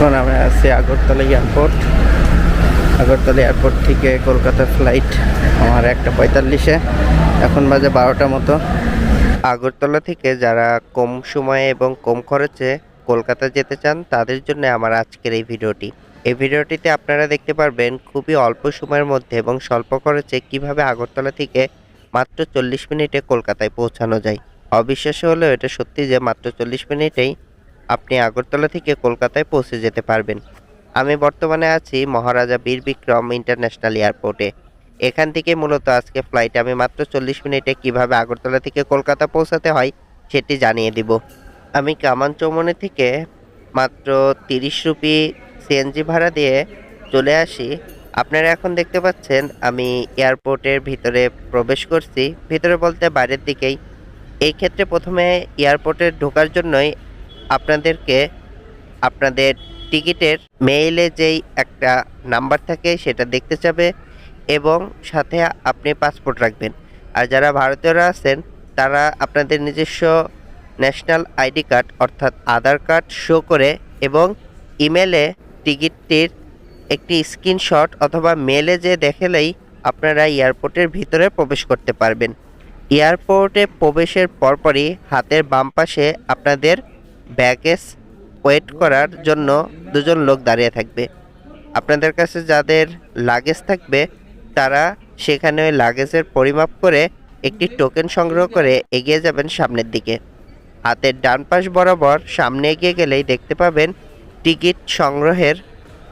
এখন আমরা আছি আগরতলা এয়ারপোর্ট। আগরতলা এয়ারপোর্ট থেকে কলকাতা ফ্লাইট আমার একটা পঁয়তাল্লিশে। এখন বাজে বারোটা মতো। আগরতলা থেকে যারা কম সময়ে এবং কম খরচে কলকাতা যেতে চান, তাদের জন্য আমার আজকের এই ভিডিওটি। এই ভিডিওটিতে আপনারা দেখতে পারবেন খুবই অল্প সময়ের মধ্যে এবং স্বল্প খরচে কীভাবে আগরতলা থেকে মাত্র চল্লিশ মিনিটে কলকাতায় পৌঁছানো যায়। অবিশ্বাস্য হলেও এটা সত্যি যে মাত্র চল্লিশ মিনিটেই আপনি আগরতলা থেকে কলকাতায় পৌঁছে যেতে পারবেন। আমি বর্তমানে আছি মহারাজা বীর বিক্রম ইন্টারন্যাশনাল এয়ারপোর্টে। এখান থেকে মূলত আজকে ফ্লাইট আমি মাত্র চল্লিশ মিনিটে কীভাবে আগরতলা থেকে কলকাতা পৌঁছাতে হয় সেটি জানিয়ে দিব। আমি কামান চৌমনি থেকে মাত্র তিরিশ রুপি সিএনজি ভাড়া দিয়ে চলে আসি। আপনারা এখন দেখতে পাচ্ছেন আমি এয়ারপোর্টের ভিতরে প্রবেশ করছি। ভিতরে বলতে বাইরের দিকেই। এই ক্ষেত্রে প্রথমে এয়ারপোর্টে ঢোকার জন্যই আপনাদেরকে আপনাদের টিকিটের মেইলে যেই একটা নাম্বার থাকে সেটা দেখতে চাবে এবং সাথে আপনি পাসপোর্ট রাখবেন। আর যারা ভারতীয়রা আছেন, তারা আপনাদের নিজস্ব ন্যাশনাল আইডি কার্ড অর্থাৎ আধার কার্ড শো করে এবং ইমেলে টিকিটটির একটি স্ক্রিনশট অথবা মেলে যে দেখালেই আপনারা এয়ারপোর্টের ভিতরে প্রবেশ করতে পারবেন। এয়ারপোর্টে প্রবেশের পরপরই হাতের বাম পাশে আপনাদের ব্যাগেজ ওয়েট করার জন্য দুজন লোক দাঁড়িয়ে থাকবে। আপনাদের কাছে যাদের লাগেজ থাকবে, তারা সেখানে ওই লাগেজের পরিমাপ করে একটি টোকেন সংগ্রহ করে এগিয়ে যাবেন সামনের দিকে। হাতের ডান পাশ বরাবর সামনে এগিয়ে গেলেই দেখতে পাবেন টিকিট সংগ্রহের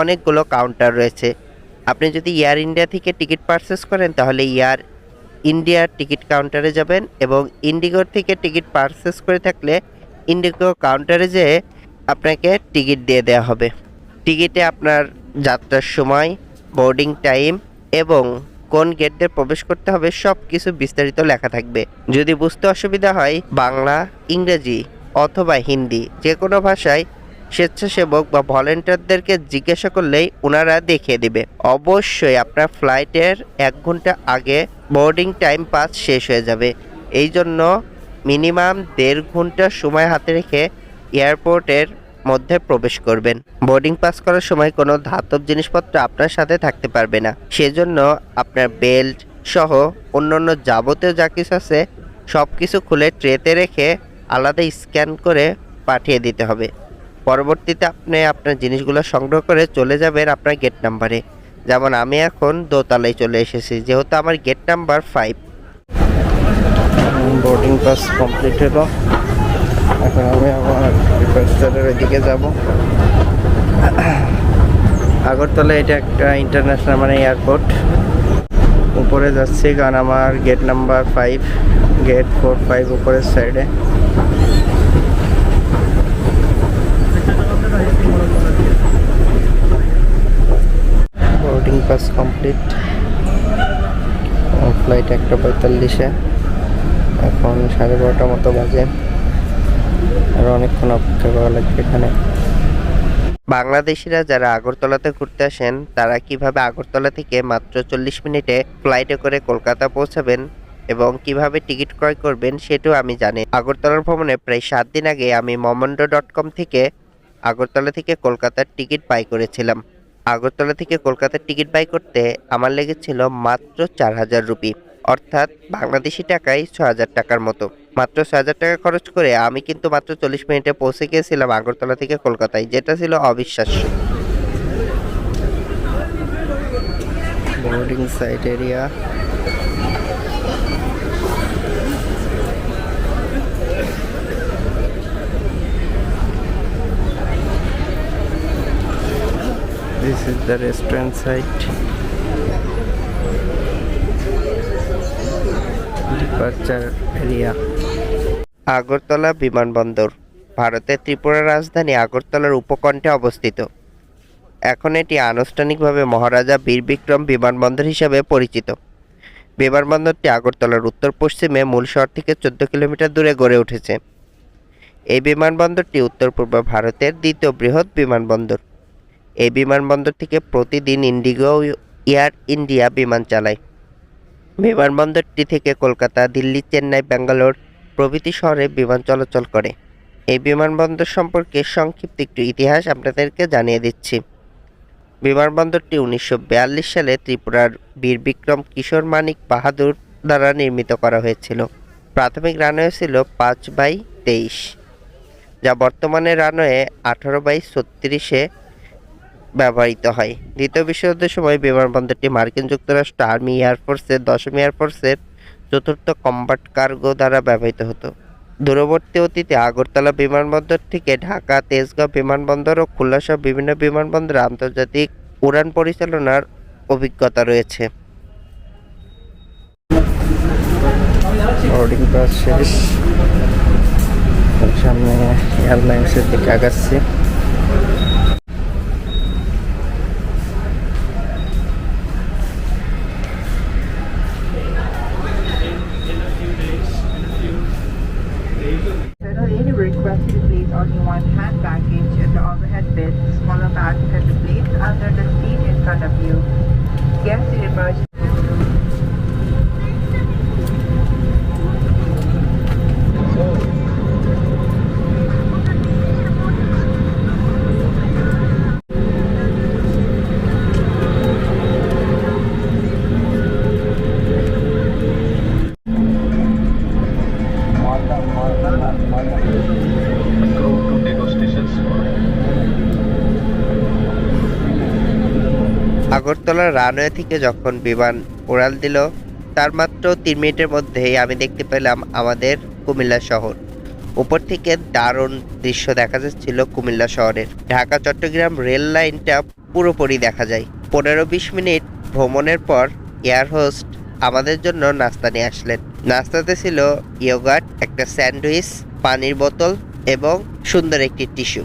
অনেকগুলো কাউন্টার রয়েছে। আপনি যদি এয়ার ইন্ডিয়া থেকে টিকিট পারচেস করেন, তাহলে এয়ার ইন্ডিয়ার টিকিট কাউন্টারে যাবেন এবং ইন্ডিগোর থেকে টিকিট পারচেস করে থাকলে ইন্ডিগো কাউন্টারে যেয়ে আপনাকে টিকিট দিয়ে দেওয়া হবে। টিকিটে আপনার যাত্রার সময় বোর্ডিং টাইম এবং কোন গেট দিয়ে প্রবেশ করতে হবে সব কিছু বিস্তারিত লেখা থাকবে। যদি বুঝতে অসুবিধা হয় বাংলা, ইংরেজি অথবা হিন্দি যে কোনো ভাষায় স্বেচ্ছাসেবক বা ভলেন্টিয়ারদেরকে জিজ্ঞাসা করলেই ওনারা দেখিয়ে দিবে। অবশ্যই আপনার ফ্লাইটের এক ঘণ্টা আগে বোর্ডিং টাইম পাস শেষ হয়ে যাবে। এই জন্য মিনিমাম দেড় ঘণ্টা সময় হাতে রেখে এয়ারপোর্টের মধ্যে প্রবেশ করবেন। বোর্ডিং পাস করার সময় কোনো ধাতব জিনিসপত্র আপনার সাথে থাকতে পারবে না। সেজন্য আপনার বেল্ট সহ অন্যান্য যাবতীয় যা কিছু আছে সব কিছু খুলে ট্রেতে রেখে আলাদা স্ক্যান করে পাঠিয়ে দিতে হবে। পরবর্তীতে আপনি আপনার জিনিসগুলো সংগ্রহ করে চলে যাবেন আপনার গেট নাম্বারে। যেমন আমি এখন দোতলায় চলে এসেছি, যেহেতু আমার gate number five boarding pass complete হলো এখন আমি আমার রিকোয়েস্টারের ওইদিকে যাব। আগরতলা এটা একটা ইন্টারন্যাশনাল মানে এয়ারপোর্ট উপরে যাচ্ছি, কারণ আমার gate number five gate four five উপরের সাইডে বোর্ডিং পাস কমপ্লিট ফ্লাইট একটা পঁয়তাল্লিশে। এখন সাড়ে বারোটার মতো বাজে। আর অনেকক্ষণ অপেক্ষা করা লাগবে এখানে। বাংলাদেশিরা যারা আগরতলাতে ঘুরতে আসেন, তারা কীভাবে আগরতলা থেকে মাত্র চল্লিশ মিনিটে ফ্লাইটে করে কলকাতা পৌঁছাবেন এবং কীভাবে টিকিট ক্রয় করবেন, সেটাও আমি জানি। আগরতলার ভ্রমণে প্রায় সাত দিন আগে আমি মমন্ডো ডট কম থেকে আগরতলা থেকে কলকাতার টিকিট বাই করেছিলাম। আগরতলা থেকে কলকাতার টিকিট বাই করতে আমার লেগেছিল মাত্র চার হাজার রুপি। অর্থাৎ বাংলাদেশি টাকায় ছ হাজার টাকার মতো। মাত্র ছ হাজার টাকা খরচ করে আমি কিন্তু মাত্র চল্লিশ মিনিটে পৌঁছে গিয়েছিলাম আগরতলা থেকে কলকাতায়, যেটা ছিল অবিশ্বাস্য। Boarding site area This is the restaurant site. Departure area. Agartala বিমানবন্দর, ভারতের ত্রিপুরা রাজধানী আগরতলার উপকণ্ঠে অবস্থিত। এখন এটি আনুষ্ঠানিকভাবে মহারাজা বীর বিক্রম বিমানবন্দর হিসাবে পরিচিত। বিমানবন্দরটি আগরতলার উত্তর পশ্চিমে মূল শহর থেকে চোদ্দ কিলোমিটার দূরে গড়ে উঠেছে। এই বিমানবন্দরটি উত্তর পূর্ব ভারতের দ্বিতীয় বৃহৎ বিমানবন্দর। এই বিমানবন্দর থেকে প্রতিদিন ইন্ডিগো এয়ার ইন্ডিয়া বিমান চালায়। বিমানবন্দরটি থেকে কলকাতা, দিল্লি, চেন্নাই, ব্যাঙ্গালোর প্রভৃতি শহরে বিমান চলাচল করে। এই বিমানবন্দর সম্পর্কে সংক্ষিপ্ত একটু ইতিহাস আপনাদেরকে জানিয়ে দিচ্ছি। বিমানবন্দরটি উনিশশো বিয়াল্লিশ সালে ত্রিপুরার বীর বিক্রম কিশোর মানিক বাহাদুর দ্বারা নির্মিত করা হয়েছিল। প্রাথমিক রানওয়ে ছিল পাঁচ বাই তেইশ, যা বর্তমানে রানওয়ে আঠারো বাই ছত্রিশে ব্যবহৃত হয়। দ্বিতীয় বিশ্বযুদ্ধের সময় বিমানবন্দরটি মার্কিন যুক্তরাষ্ট্র আর্মি এয়ারফোর্সের দশম এয়ারফোর্সের চতুর্থ কম্বাট কার্গো দ্বারা ব্যবহৃত হতো। দূরবর্তী অতীতে আগরতলা বিমানবন্দর থেকে ঢাকা, তেজগাঁও বিমানবন্দর ও খুলনা সহ বিভিন্ন বিমানবন্দরে আন্তর্জাতিক উড়ান পরিচালনার অভিজ্ঞতা রয়েছে। বোর্ডিং সামনে এয়ারলাইন্সের দিকে আগাচ্ছি। আগরতলা রানওয়ে থেকে যখন বিমান উড়াল দিল, তার মাত্র তিন মিনিটের মধ্যেই আমি দেখতে পেলাম আমাদের কুমিল্লা শহর। উপর থেকে দারুণ দৃশ্য দেখা যাচ্ছিল কুমিল্লা শহরের। ঢাকা, চট্টগ্রাম রেল লাইনটা পুরোপুরি দেখা যায়। পনেরো বিশ মিনিট ভ্রমণের পর এয়ার হোস্ট আমাদের জন্য নাস্তা নিয়ে আসলেন। নাস্তাতে ছিল ইয়োগার্ট একটা স্যান্ডউইচ, পানির বোতল এবং সুন্দর একটি টিস্যু।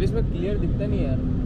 यार इसमें क्लियर दिखता नहीं यार।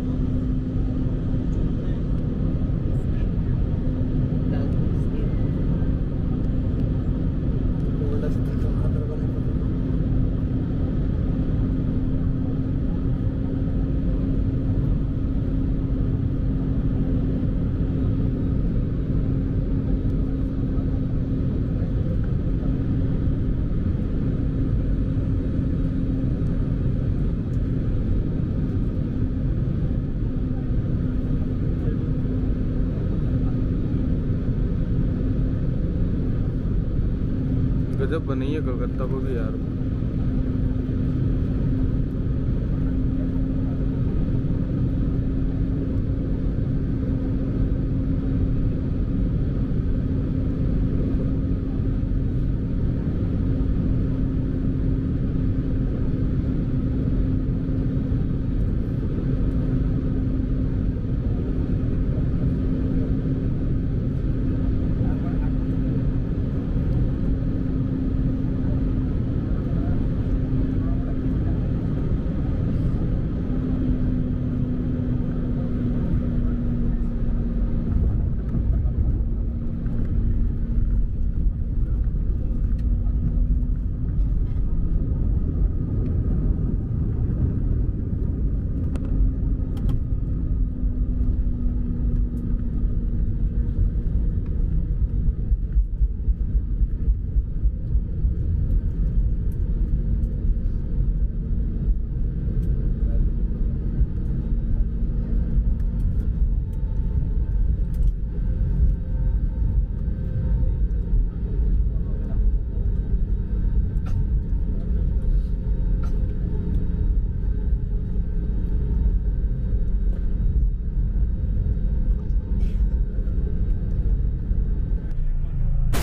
गजब बनी है कलकत्ता को भी यार।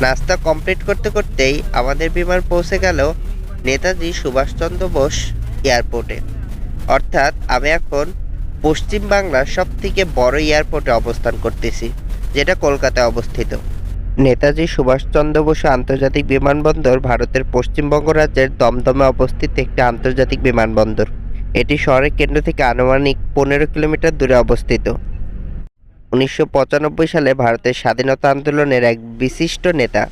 নাস্তা কমপ্লিট করতে করতেই আমাদের বিমান পৌঁছে গেল নেতাজি সুভাষচন্দ্র বোস এয়ারপোর্টে। অর্থাৎ আমি এখন পশ্চিম বাংলার সব থেকে বড় এয়ারপোর্টে অবস্থান করতেছি, যেটা কলকাতায় অবস্থিত। নেতাজি সুভাষচন্দ্র বসু আন্তর্জাতিক বিমানবন্দর ভারতের পশ্চিমবঙ্গ রাজ্যের দমদমে অবস্থিত একটি আন্তর্জাতিক বিমানবন্দর। এটি শহরের কেন্দ্র থেকে আনুমানিক পনেরো কিলোমিটার দূরে অবস্থিত। উনিশশো পঁচানব্বই সালে ভারতের স্বাধীনতা আন্দোলনের এক বিশিষ্ট নেতা,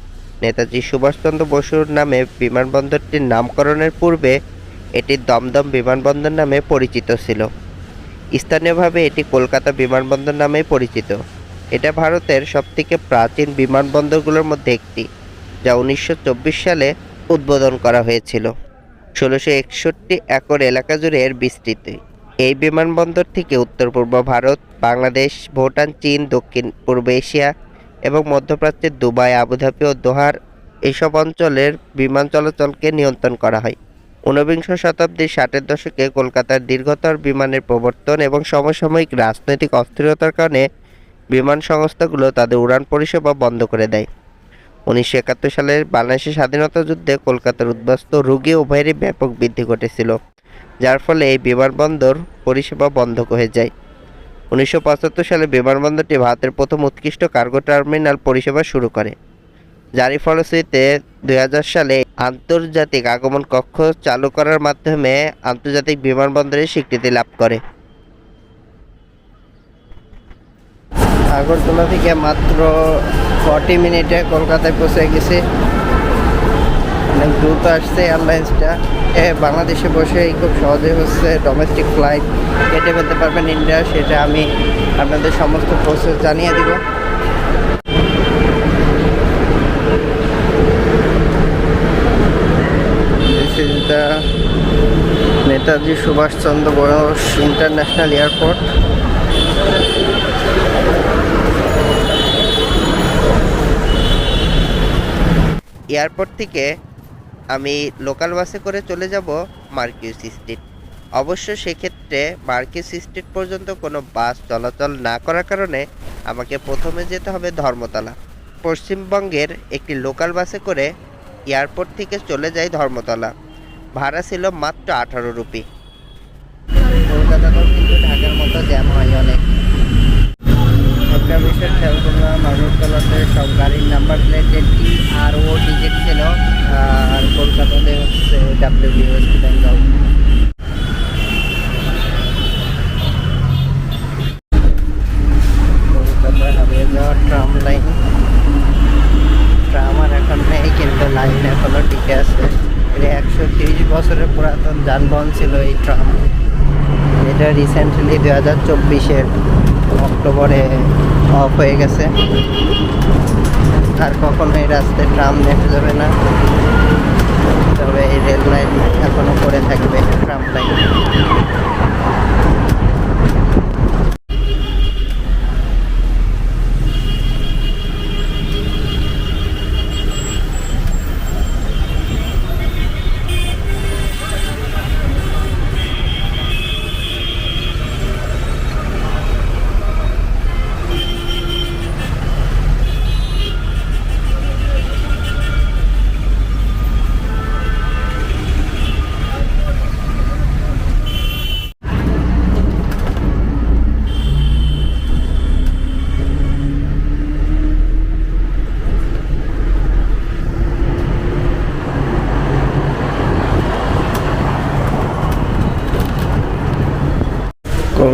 নেতাজি সুভাষচন্দ্র বসুর নামে বিমানবন্দরটির নামকরণের পূর্বে এটি দমদম বিমানবন্দর নামে পরিচিত ছিল। স্থানীয়ভাবে এটি কলকাতা বিমানবন্দর নামে পরিচিত। এটা ভারতের সবথেকে প্রাচীন বিমানবন্দরগুলোর মধ্যে একটি, যা উনিশশো চব্বিশ সালে উদ্বোধন করা হয়েছিল। ষোলোশো একষট্টি একর এলাকা জুড়ে এর বিস্তৃতি। এই বিমানবন্দর থেকে উত্তর পূর্ব ভারত, বাংলাদেশ, ভুটান, চীন দক্ষিণ পূর্ব এশিয়া এবং মধ্যপ্রাচ্যের দুবাই, আবুধাবি ও দোহার এইসব অঞ্চলের বিমান চলাচলকে নিয়ন্ত্রণ করা হয়। ঊনবিংশ শতাব্দীর ষাটের দশকে কলকাতার দীর্ঘতর বিমানের প্রবর্তন এবং সমসাময়িক রাজনৈতিক অস্থিরতার কারণে বিমান সংস্থাগুলো তাদের উড়ান পরিষেবা বন্ধ করে দেয়। উনিশশো একাত্তর সালের বাংলাদেশের স্বাধীনতা যুদ্ধে কলকাতার উদ্বাস্ত রোগী উভয়েরই ব্যাপক বৃদ্ধি ঘটেছিল। যার ফলে এই বিমানবন্দর পরিষেবা বন্ধ হয়ে যায়। উনিশশো পঁচাত্তর সালে বিমানবন্দরটি ভারতের প্রথম উৎকৃষ্ট কার্গো টার্মিনাল পরিষেবা শুরু করে। যারই ফলশ্রুতিতে দুই সালে আন্তর্জাতিক আগমন কক্ষ চালু করার মাধ্যমে আন্তর্জাতিক বিমানবন্দরের স্বীকৃতি লাভ করে। আগরতলা থেকে মাত্র ফর্টি মিনিটে কলকাতায় পৌঁছে গেছি। অনেক দ্রুত আসছে এয়ারলাইন্সটা। এ, বাংলাদেশে বসেই খুব সহজে হচ্ছে ডোমেস্টিক ফ্লাইট কেটে ফেলতে পারবেন ইন্ডিয়া, সেটা আমি আপনাদের সমস্ত প্রসেস জানিয়ে দিব। Netaji Subhas Chandra Bose international airport airport থেকে আমি লোকাল বাসে করে চলে যাব মার্কিউস স্ট্রিট অবশ্য সেক্ষেত্রে মার্কিউস স্ট্রিট পর্যন্ত কোনো বাস চলাচল না করার কারণে আমাকে প্রথমে যেতে হবে ধর্মতলা। পশ্চিমবঙ্গের একটি লোকাল বাসে করে এয়ারপোর্ট থেকে চলে যাই ধর্মতলা। ভাড়া ছিল মাত্র আঠারো রুপি। কলকাতাতেও কিন্তু ঢাকার মতো জ্যাম হয় অনেক সব গাড়ির নাম্বার প্লেটে টি আর ও ডিজিট ছিল আর কলকাতাতে হচ্ছে ডাব্লিউ বিএসটি বেঙ্গল কলকাতায় হারিয়ে যাওয়া ট্রাম লাইন ট্রাম আর এখন নেই কিন্তু লাইন এখনও টিকে আছে এটা একশো তিরিশ বছরের পুরাতন যানবাহন ছিল এই ট্রাম এটা রিসেন্টলি দু হাজার চব্বিশের অক্টোবরে অফ হয়ে গেছে। আর কখনো এই রাস্তায় ট্রাম দেখা যাবে না। তবে এই রেল লাইন এখনও পড়ে থাকবে।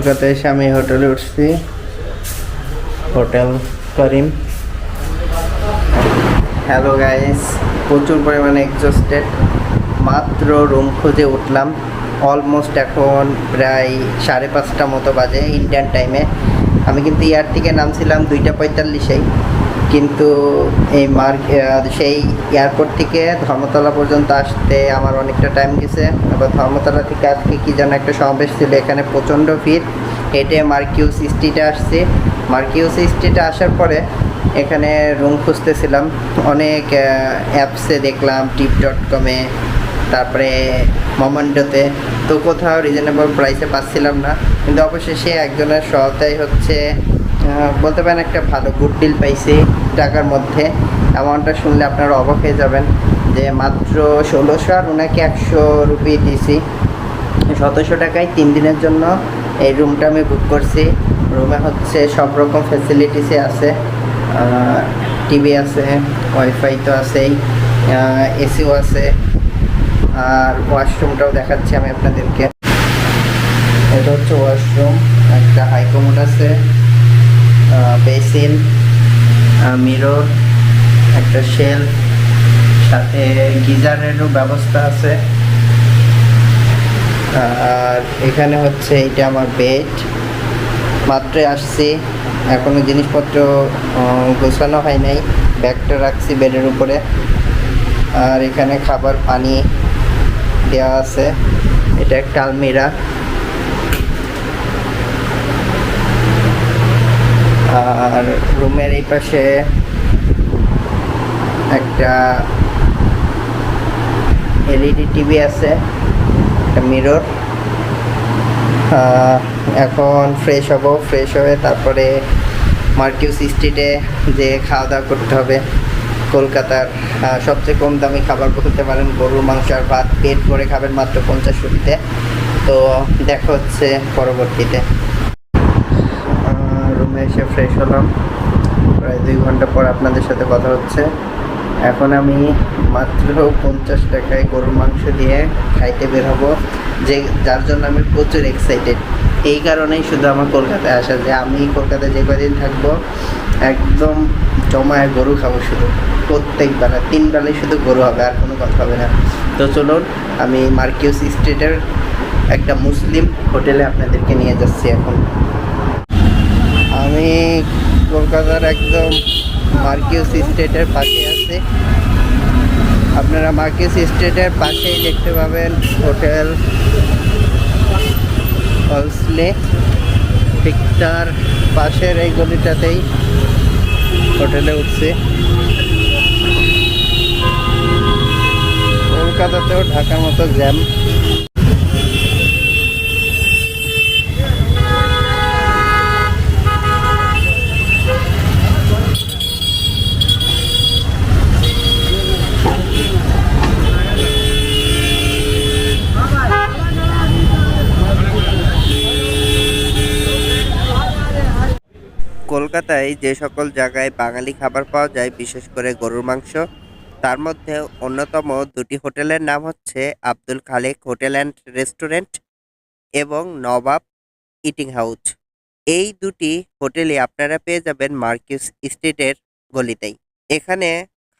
কলকাতায় এসে আমি হোটেলে উঠছি। হোটেল করিম। হ্যালো গাইস প্রচুর পরিমাণে এক্সস্টেড মাত্র রুম খুঁজে উঠলাম। অলমোস্ট এখন প্রায় সাড়ে পাঁচটা মতো বাজে ইন্ডিয়ান টাইমে আমি কিন্তু ইয়ার থেকে নামছিলাম দুইটা পঁয়তাল্লিশেই। কিন্তু এই মার্ক সেই এয়ারপোর্ট থেকে ধর্মতলা পর্যন্ত আসতে আমার অনেকটা টাইম গেছে। আবার ধর্মতলা থেকে আজকে কী যেন একটা সমাবেশ ছিল, এখানে প্রচণ্ড ভিড়। হেঁটে মার্কিউস স্ট্রিটে আসছে। মার্কিউস স্ট্রিটে আসার পরে এখানে রুম খুঁজতেছিলাম। অনেক অ্যাপসে দেখলাম টিপ ডট কমে তারপরে মোমেন্টোতে তো। কোথাও রিজনেবল প্রাইসে পাচ্ছিলাম না। কিন্তু অবশেষে একজনের সহায়তায় হচ্ছে বলতে পারেন একটা ভালো গুড ডিল পাইছি। টাকার মধ্যে। অ্যামাউন্টটা শুনলে আপনারা অবাক হয়ে যাবেন যে মাত্র ষোলোশো আর ওনাকে একশো রুপি দিছি সতেরোশো টাকায় তিন দিনের জন্য এই রুমটা আমি বুক করছি। রুমে হচ্ছে সব রকম ফ্যাসিলিটিসে আছে। টিভি আছে ওয়াইফাই তো আছেই এসিও আছে। আর ওয়াশরুমটাও দেখাচ্ছি আমি আপনাদেরকে। এটা হচ্ছে ওয়াশরুম একটা হাইকমোড আছে বেসিন মিরর একটা শেল সাথে গিজারেরও ব্যবস্থা আছে। আর এখানে হচ্ছে এটা আমার বেড মাত্রে আসছি, এখনও জিনিসপত্র গোছানো হয় নাই। ব্যাগটা রাখছি বেডের উপরে। আর এখানে খাবার, পানি দেওয়া আছে। এটা একটা আলমিরা। আর রুমের এই পাশে একটা এলইডি টিভি আছে, একটা মিরর। এখন ফ্রেশ হব ফ্রেশ হয়ে তারপরে মার্কিউস স্ট্রিটে যে খাওয়া দাওয়া করতে হবে, কলকাতার সবচেয়ে কম দামি খাবার বলতে পারেন গরুর মাংস আর ভাত, পেট করে খাবেন মাত্র পঞ্চাশ রুপিতে তো দেখা হচ্ছে পরবর্তীতে। রুমে এসে ফ্রেশ হলাম। প্রায় দুই ঘণ্টা পর আপনাদের সাথে কথা হচ্ছে। এখন আমি মাত্র পঞ্চাশ টাকায় গরুর মাংস দিয়ে খাইতে বের হব। যে, যার জন্য আমি প্রচুর এক্সাইটেড এই কারণেই শুধু আমার কলকাতায় আসা, যে আমি কলকাতায় যে কদিন থাকব, একদম জমায় গরু খাব শুধু। প্রত্যেক বেলা, তিন বেলায় শুধু গরু হবে, আর কোনো কথা হবে না। তো চলুন, আমি মার্কিউস স্ট্রিটের একটা মুসলিম হোটেলে আপনাদেরকে নিয়ে যাচ্ছি এখন। কলকাতার একদম মার্কিউস স্টেটের পাশে আছে। আপনারা মার্কিউস স্টেটের পাশেই দেখতে পাবেন হোটেল অলসলে ঠিক তার পাশের এই গলিটাতেই হোটেলে উঠছে। কলকাতাতেও ঢাকার মতো জ্যাম। কলকাতায় যে সকল জায়গায় বাঙালি খাবার পাওয়া যায়, বিশেষ করে গরুর মাংস, তার মধ্যে অন্যতম দুটি হোটেলের নাম হচ্ছে Abdul Khalek hotel and restaurant এবং নবাব ইটিং হাউস। এই দুটি হোটেলে আপনারা পেয়ে যাবেন মার্কিউস স্ট্রিটের গলিতেই। এখানে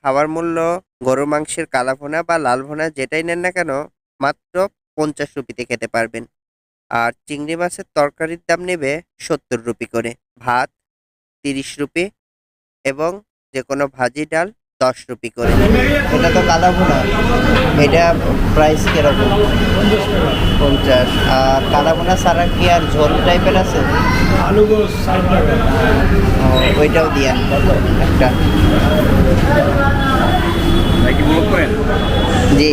খাবার মূল্য, গরুর মাংসের কালাভোনা বা লাল ভোনা যেটাই নেন না কেন, মাত্র পঞ্চাশ রুপিতে খেতে পারবেন। আর চিংড়ি মাছের তরকারির দাম নেবে সত্তর রুপি করে। ভাত তিরিশ রুপি এবং যে কোনো ভাজি ডাল দশ রুপি করে। এটা তো কালা ভুনা। এটা প্রাইস কীরকম? পঞ্চাশ। আর কালা ভুনা ছাড়া কি আর ঝোল টাইপের আছে? আলু ওইটাও দিয়ান। একটা। জি।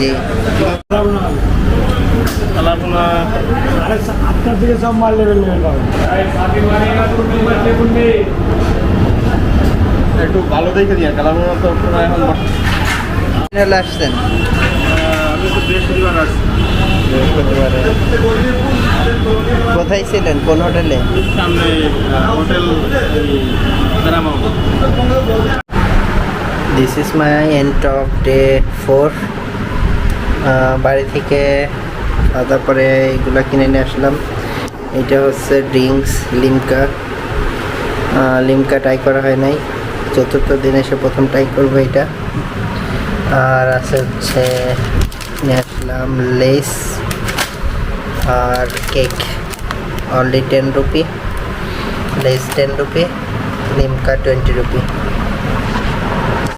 জি। আটটার দিকে সব মাল লেভেল লেভেল পাবেন একটু ভালো দেখে দিয়ে কালামোনা তো এখন আসছেন। আমি তো বৃহস্পতিবার আসছি। বৃহস্পতিবারে। কোথায় ছিলেন? কোন হোটেলে? সামনে hotel this is my end of day four বাড়ি থেকে খাওয়া দাওয়ার পরে এইগুলো কিনে নিয়ে আসলাম। এটা হচ্ছে ড্রিঙ্কস, লিমকা। লিমকা ট্রাই করা হয় নাই। চতুর্থ দিন এসে প্রথম ট্রাই করব এটা। আর আছে হচ্ছে, নিয়ে আসলাম লেস আর cake. Only ten rupee Lay's ten rupee Limca twenty rupee